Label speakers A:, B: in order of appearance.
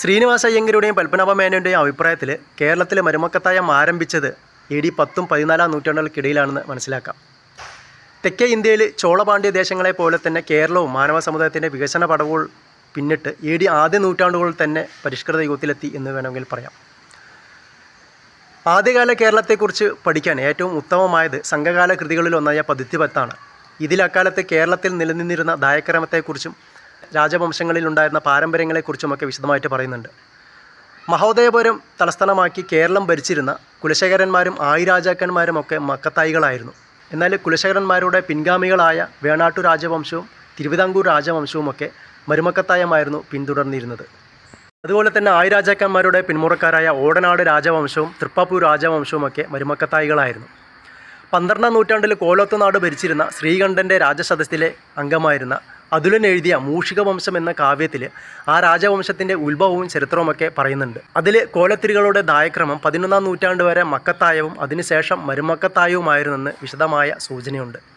A: ശ്രീനിവാസ അയ്യങ്കരുടെയും പത്മനാഭ മേനോന്റെയും അഭിപ്രായത്തിൽ കേരളത്തിലെ മരുമക്കത്തായം ആരംഭിച്ചത് എ ഡി പത്തും പതിനാലാം നൂറ്റാണ്ടുകൾക്കിടയിലാണെന്ന് മനസ്സിലാക്കാം. തെക്കേ ഇന്ത്യയിൽ ചോളപാണ്ഡ്യ ദേശങ്ങളെ പോലെ തന്നെ കേരളവും മാനവ സമുദായത്തിന്റെ വികസന പടവുകൾ പിന്നിട്ട് എ ഡി ആദ്യ നൂറ്റാണ്ടുകളിൽ തന്നെ പരിഷ്കൃത യുഗത്തിലെത്തി എന്ന് വേണമെങ്കിൽ പറയാം. ആദ്യകാല കേരളത്തെക്കുറിച്ച് പഠിക്കാൻ ഏറ്റവും ഉത്തമമായത് സംഘകാല കൃതികളിലൊന്നായ പതിത്യപത്താണ് ഇതിൽ അക്കാലത്ത് കേരളത്തിൽ നിലനിന്നിരുന്ന ദായക്രമത്തെക്കുറിച്ചും രാജവംശങ്ങളിലുണ്ടായിരുന്ന പാരമ്പര്യങ്ങളെക്കുറിച്ചുമൊക്കെ വിശദമായിട്ട് പറയുന്നുണ്ട്. മഹോദയപുരം തലസ്ഥാനമാക്കി കേരളം ഭരിച്ചിരുന്ന കുലശേഖരന്മാരും ആയിരാജാക്കന്മാരും ഒക്കെ മക്കത്തായികളായിരുന്നു. എന്നാൽ കുലശേഖരന്മാരുടെ പിൻഗാമികളായ വേണാട്ടു രാജവംശവും തിരുവിതാംകൂർ രാജവംശവും ഒക്കെ മരുമക്കത്തായമായിരുന്നു പിന്തുടർന്നിരുന്നത്. അതുപോലെ തന്നെ ആയിരാജാക്കന്മാരുടെ പിന്മുറക്കാരായ ഓടനാട് രാജവംശവും തൃപ്പാപ്പൂർ രാജവംശവുമൊക്കെ മരുമക്കത്തായികളായിരുന്നു. പന്ത്രണ്ടാം നൂറ്റാണ്ടിൽ കോലോത്തനാട് ഭരിച്ചിരുന്ന ശ്രീകണ്ഠന്റെ രാജസദസ്സിലെ അംഗമായിരുന്ന അതുലൻ എഴുതിയ മൂഷിക വംശം എന്ന കാവ്യത്തിൽ ആ രാജവംശത്തിന്റെ ഉത്ഭവവും ചരിത്രവുമൊക്കെ പറയുന്നുണ്ട്. അതിൽ കോലത്തിരികളുടെ ദായക്രമം പതിനൊന്നാം നൂറ്റാണ്ട് വരെ മക്കത്തായവും അതിനുശേഷം മരുമക്കത്തായവുമായിരുന്നെന്ന് വിശദമായ സൂചനയുണ്ട്.